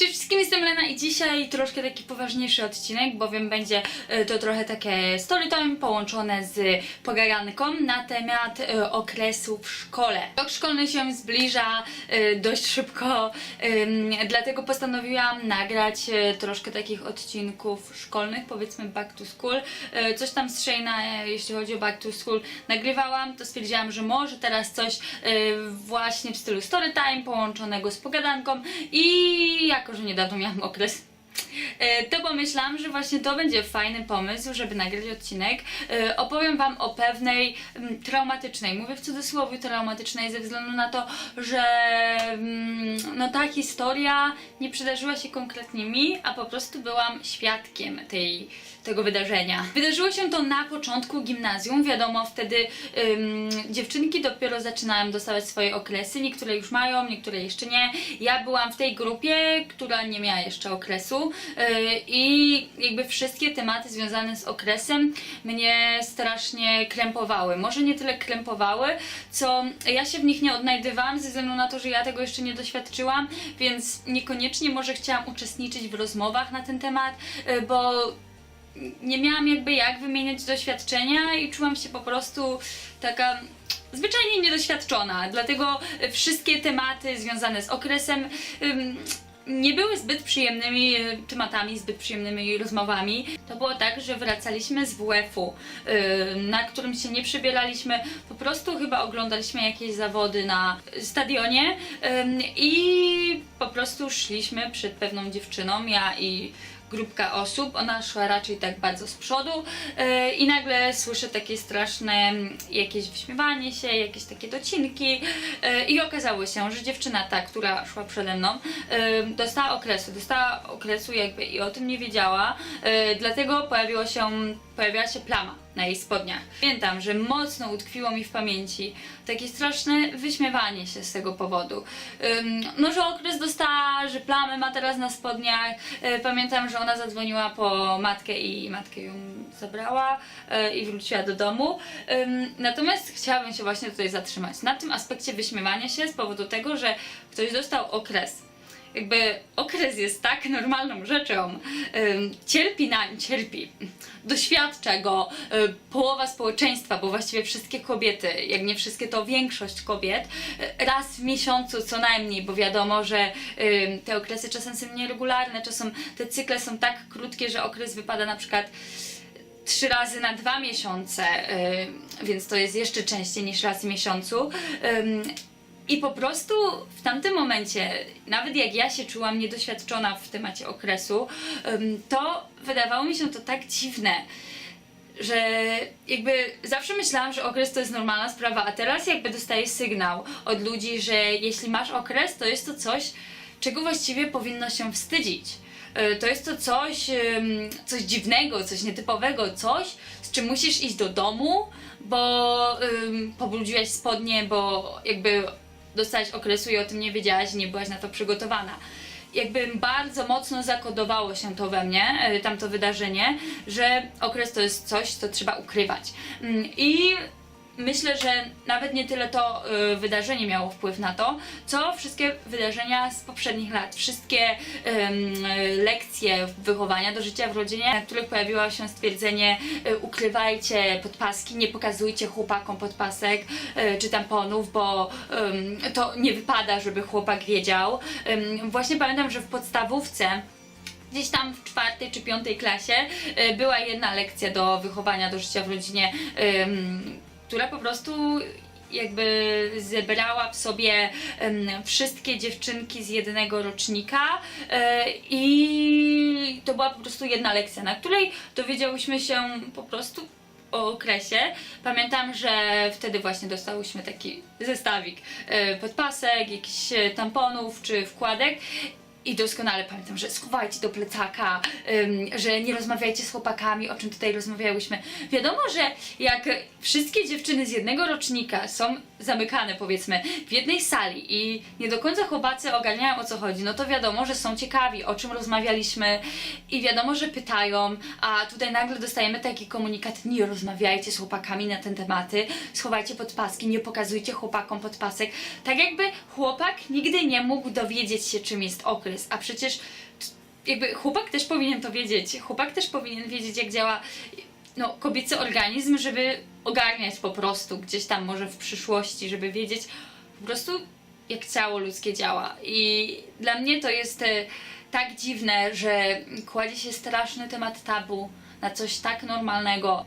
Cześć wszystkim, jestem Lena i dzisiaj troszkę taki poważniejszy odcinek, bowiem będzie e, to trochę takie storytime połączone z pogadanką na temat e, okresu w szkole. Rok szkolny się zbliża e, dość szybko, dlatego postanowiłam nagrać troszkę takich odcinków szkolnych, powiedzmy back to school. Coś tam z Shayna, e, jeśli chodzi o back to school, nagrywałam, to stwierdziłam, że może teraz coś właśnie w stylu storytime połączonego z pogadanką i jako, że niedawno miałam okres e, to pomyślałam, że właśnie to będzie fajny pomysł, żeby nagrać odcinek. E, Opowiem Wam o pewnej mm, traumatycznej, mówię w cudzysłowie traumatycznej ze względu na to, że mm, no ta historia nie przydarzyła się konkretnie mi, a po prostu byłam świadkiem tej, tego wydarzenia. Wydarzyło się to na początku gimnazjum, wiadomo, wtedy ym, dziewczynki dopiero zaczynają dostawać swoje okresy, niektóre już mają, niektóre jeszcze nie. Ja byłam w tej grupie, która nie miała jeszcze okresu yy, i jakby wszystkie tematy związane z okresem mnie strasznie krępowały. Może nie tyle krępowały, co ja się w nich nie odnajdywałam ze względu na to, że ja tego jeszcze nie doświadczyłam, więc niekoniecznie może chciałam uczestniczyć w rozmowach na ten temat, yy, bo nie miałam jakby jak wymieniać doświadczenia i czułam się po prostu taka zwyczajnie niedoświadczona. Dlatego wszystkie tematy związane z okresem nie były zbyt przyjemnymi y, tematami, zbyt przyjemnymi rozmowami. To było tak, że wracaliśmy z WF-u, y, na którym się nie przebieraliśmy, po prostu chyba oglądaliśmy jakieś zawody na stadionie i po prostu szliśmy przed pewną dziewczyną, ja i grupka osób, ona szła raczej tak bardzo z przodu yy, i nagle słyszę takie straszne mm, jakieś wyśmiewanie się, jakieś takie docinki yy, i okazało się, że dziewczyna ta, która szła przede mną, yy, dostała okresu, dostała okresu jakby i o tym nie wiedziała, yy, dlatego pojawiło się, pojawiła się plama na jej spodniach. Pamiętam, że mocno utkwiło mi w pamięci takie straszne wyśmiewanie się z tego powodu. Ym, no, że okres dostała, że plamę ma teraz na spodniach. Y, Pamiętam, że ona zadzwoniła po matkę i matkę ją zabrała y, i wróciła do domu. Ym, Natomiast chciałabym się właśnie tutaj zatrzymać na tym aspekcie wyśmiewania się z powodu tego, że ktoś dostał okres jakby okres jest tak normalną rzeczą, cierpi na cierpi, doświadcza go y, połowa społeczeństwa, bo właściwie wszystkie kobiety, jak nie wszystkie, to większość kobiet, y, raz w miesiącu co najmniej, bo wiadomo, że te okresy czasem są nieregularne, czasem te cykle są tak krótkie, że okres wypada na przykład trzy razy na dwa miesiące, więc to jest jeszcze częściej niż raz w miesiącu. I po prostu w tamtym momencie, nawet jak ja się czułam niedoświadczona w temacie okresu, to wydawało mi się to tak dziwne, że jakby zawsze myślałam, że okres to jest normalna sprawa, a teraz jakby dostaję sygnał od ludzi, że jeśli masz okres, to jest to coś, czego właściwie powinno się wstydzić. Y, To jest to coś, coś dziwnego, coś nietypowego, coś, z czym musisz iść do domu, bo pobrudziłaś spodnie, bo jakby dostałaś okresu i o tym nie wiedziałaś nie byłaś na to przygotowana. Jakby bardzo mocno zakodowało się to we mnie, y, tamto wydarzenie, że okres to jest coś, co trzeba ukrywać. Mm, I myślę, że nawet nie tyle to y, wydarzenie miało wpływ na to, co wszystkie wydarzenia z poprzednich lat, wszystkie y, lekcje wychowania do życia w rodzinie, na których pojawiło się stwierdzenie y, ukrywajcie podpaski, nie pokazujcie chłopakom podpasek y, czy tamponów, bo ym, to nie wypada, żeby chłopak wiedział. Ym, właśnie pamiętam, że w podstawówce gdzieś tam w czwartej czy piątej klasie y, była jedna lekcja do wychowania do życia w rodzinie, która po prostu jakby zebrała w sobie wszystkie dziewczynki z jednego rocznika e, i to była po prostu jedna lekcja, na której dowiedziałyśmy się po prostu o okresie. Pamiętam, że wtedy właśnie dostałyśmy taki zestawik e, podpasek, jakichś e, tamponów czy wkładek. I doskonale pamiętam, że schowajcie do plecaka, ym, że nie rozmawiajcie z chłopakami, o czym tutaj rozmawiałyśmy. Wiadomo, że jak wszystkie dziewczyny z jednego rocznika są zamykane, powiedzmy, w jednej sali i nie do końca chłopacy ogarniają o co chodzi, no to wiadomo, że są ciekawi, o czym rozmawialiśmy i wiadomo, że pytają, a tutaj nagle dostajemy taki komunikat, nie rozmawiajcie z chłopakami na te tematy, schowajcie podpaski, nie pokazujcie chłopakom podpasek. Tak jakby chłopak nigdy nie mógł dowiedzieć się, czym jest okres. A przecież jakby chłopak też powinien to wiedzieć. Chłopak też powinien wiedzieć, jak działa no, kobiecy organizm, żeby ogarniać po prostu gdzieś tam może w przyszłości, żeby wiedzieć po prostu jak ciało ludzkie działa. I dla mnie to jest e, tak dziwne, że kładzie się straszny temat tabu na coś tak normalnego,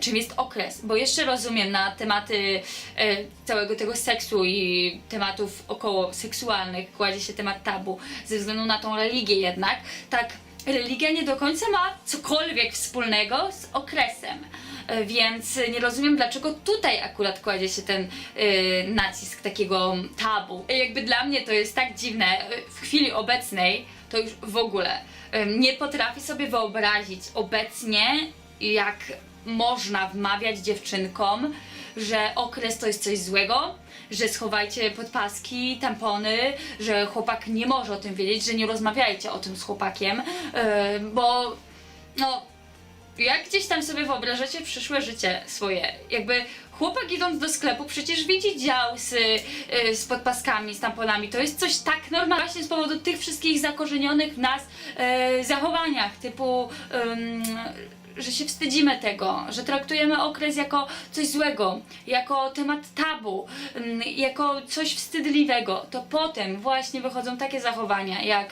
czym jest okres. Bo jeszcze rozumiem na tematy e, całego tego seksu i tematów około seksualnych kładzie się temat tabu ze względu na tą religię jednak. Tak, religia nie do końca ma cokolwiek wspólnego z okresem. E, Więc nie rozumiem, dlaczego tutaj akurat kładzie się ten e, nacisk takiego tabu. E, Jakby dla mnie to jest tak dziwne. W chwili obecnej to już w ogóle nie potrafię sobie wyobrazić obecnie, jak można wmawiać dziewczynkom, że okres to jest coś złego, że schowajcie podpaski, tampony, że chłopak nie może o tym wiedzieć, że nie rozmawiajcie o tym z chłopakiem, bo no jak gdzieś tam sobie wyobrażacie przyszłe życie swoje, jakby chłopak idąc do sklepu przecież widzi dział z, y, z podpaskami, z tamponami, to jest coś tak normalnego właśnie z powodu tych wszystkich zakorzenionych w nas y, zachowaniach, typu że się wstydzimy tego, że traktujemy okres jako coś złego, jako temat tabu, jako coś wstydliwego, to potem właśnie wychodzą takie zachowania jak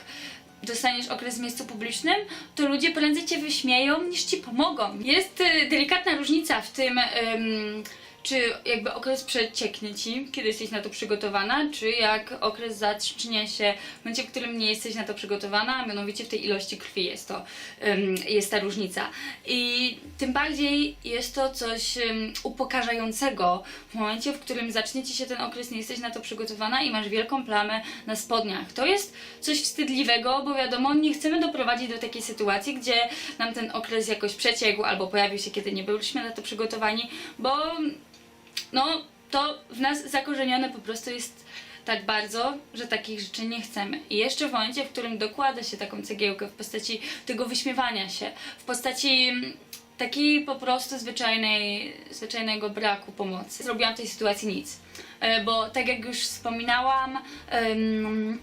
dostaniesz okres w miejscu publicznym, to ludzie prędzej cię wyśmieją niż ci pomogą. Jest y, delikatna różnica w tym, ym, czy jakby okres przecieknie ci, kiedy jesteś na to przygotowana, czy jak okres zacznie się w momencie, w którym nie jesteś na to przygotowana, a mianowicie w tej ilości krwi jest to, jest ta różnica. I tym bardziej jest to coś upokarzającego w momencie, w którym zacznie ci się ten okres, nie jesteś na to przygotowana i masz wielką plamę na spodniach. To jest coś wstydliwego, bo wiadomo, nie chcemy doprowadzić do takiej sytuacji, gdzie nam ten okres jakoś przeciekł albo pojawił się, kiedy nie byliśmy na to przygotowani, bo no to w nas zakorzenione po prostu jest tak bardzo, że takich rzeczy nie chcemy. I jeszcze w momencie, w którym dokłada się taką cegiełkę w postaci tego wyśmiewania się, w postaci mm, takiej po prostu zwyczajnej, zwyczajnego braku pomocy. Zrobiłam w tej sytuacji nic. E, Bo tak jak już wspominałam, em,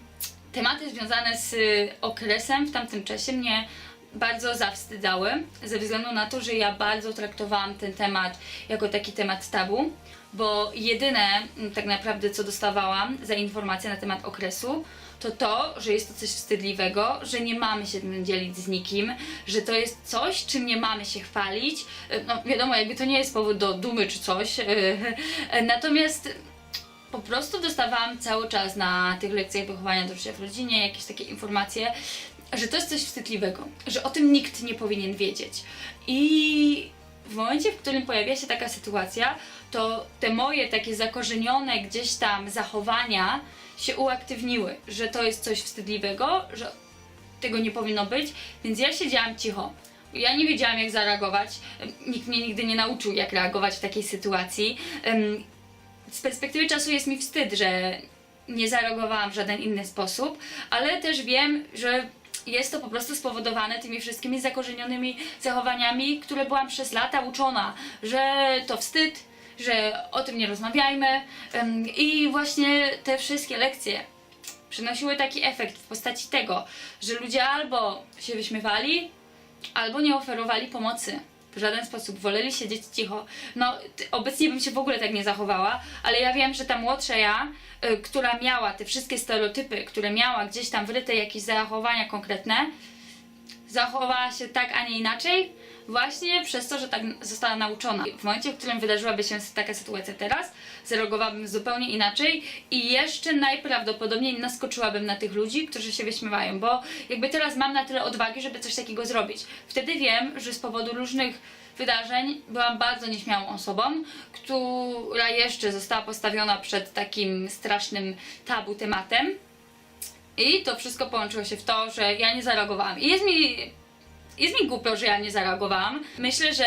tematy związane z okresem w tamtym czasie mnie bardzo zawstydzały, ze względu na to, że ja bardzo traktowałam ten temat jako taki temat tabu, bo jedyne m, tak naprawdę co dostawałam za informacje na temat okresu, to to, że jest to coś wstydliwego, że nie mamy się tym dzielić z nikim, że to jest coś, czym nie mamy się chwalić. E, No wiadomo, jakby to nie jest powód do dumy czy coś. e, Natomiast po prostu dostawałam cały czas na tych lekcjach wychowania do życia w rodzinie jakieś takie informacje, że to jest coś wstydliwego, że o tym nikt nie powinien wiedzieć. I w momencie, w którym pojawia się taka sytuacja, to te moje takie zakorzenione gdzieś tam zachowania się uaktywniły, że to jest coś wstydliwego, że tego nie powinno być, więc ja siedziałam cicho. Ja nie wiedziałam, jak zareagować. Nikt mnie nigdy nie nauczył, jak reagować w takiej sytuacji. Z perspektywy czasu jest mi wstyd, że nie zareagowałam w żaden inny sposób, ale też wiem, że jest to po prostu spowodowane tymi wszystkimi zakorzenionymi zachowaniami, które byłam przez lata uczona, że to wstyd, że o tym nie rozmawiajmy. I właśnie te wszystkie lekcje przynosiły taki efekt w postaci tego, że ludzie albo się wyśmiewali, albo nie oferowali pomocy. W żaden sposób woleli siedzieć cicho. No, obecnie bym się w ogóle tak nie zachowała, ale ja wiem, że ta młodsza ja, y, która miała te wszystkie stereotypy, które miała gdzieś tam wryte jakieś zachowania konkretne, zachowała się tak, a nie inaczej, właśnie przez to, że tak została nauczona. W momencie, w którym wydarzyłaby się taka sytuacja teraz, zareagowałabym zupełnie inaczej i jeszcze najprawdopodobniej naskoczyłabym na tych ludzi, którzy się wyśmiewają, bo jakby teraz mam na tyle odwagi, żeby coś takiego zrobić. Wtedy wiem, że z powodu różnych wydarzeń byłam bardzo nieśmiałą osobą, która jeszcze została postawiona przed takim strasznym tabu tematem. I to wszystko połączyło się w to, że ja nie zareagowałam. I jest mi jest mi głupio, że ja nie zareagowałam. Myślę, że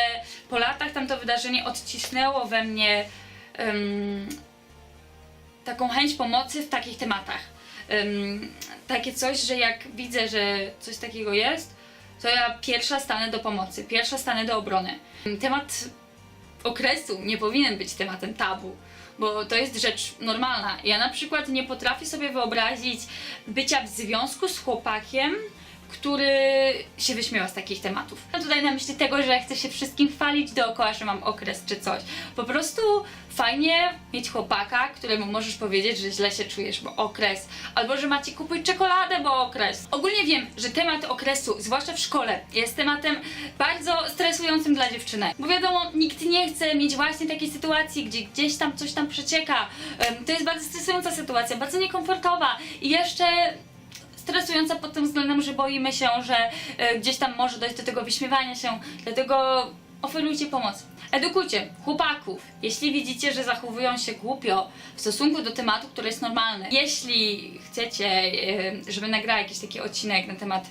po latach tamto wydarzenie odcisnęło we mnie em, taką chęć pomocy w takich tematach. Em, takie coś, że jak widzę, że coś takiego jest, to ja pierwsza stanę do pomocy, pierwsza stanę do obrony. Temat okresu nie powinien być tematem tabu, bo to jest rzecz normalna. Ja na przykład nie potrafię sobie wyobrazić bycia w związku z chłopakiem, który się wyśmiewa z takich tematów. Mam tutaj na myśli tego, że chcę się wszystkim chwalić dookoła, że mam okres czy coś. Po prostu fajnie mieć chłopaka, któremu możesz powiedzieć, że źle się czujesz, bo okres, albo że macie kupić czekoladę, bo okres. Ogólnie wiem, że temat okresu, zwłaszcza w szkole, jest tematem bardzo stresującym dla dziewczynek. Bo wiadomo, nikt nie chce mieć właśnie takiej sytuacji, gdzie gdzieś tam coś tam przecieka. To jest bardzo stresująca sytuacja, bardzo niekomfortowa i jeszcze stresująca pod tym względem, że boimy się, że e, gdzieś tam może dojść do tego wyśmiewania się, dlatego oferujcie pomoc. Edukujcie chłopaków, jeśli widzicie, że zachowują się głupio w stosunku do tematu, który jest normalny. Jeśli chcecie, e, żeby nagrała jakiś taki odcinek na temat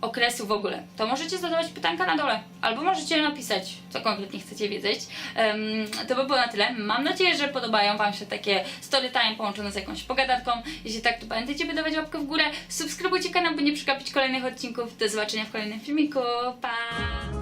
okresu w ogóle, to możecie zadawać pytanka na dole, albo możecie napisać, co konkretnie chcecie wiedzieć. Em, to by było na tyle. Mam nadzieję, że podobają Wam się takie story time połączone z jakąś pogadanką. Jeśli tak, to pamiętajcie, by dawać łapkę w górę. Subskrybujcie kanał, by nie przegapić kolejnych odcinków. Do zobaczenia w kolejnym filmiku. Pa!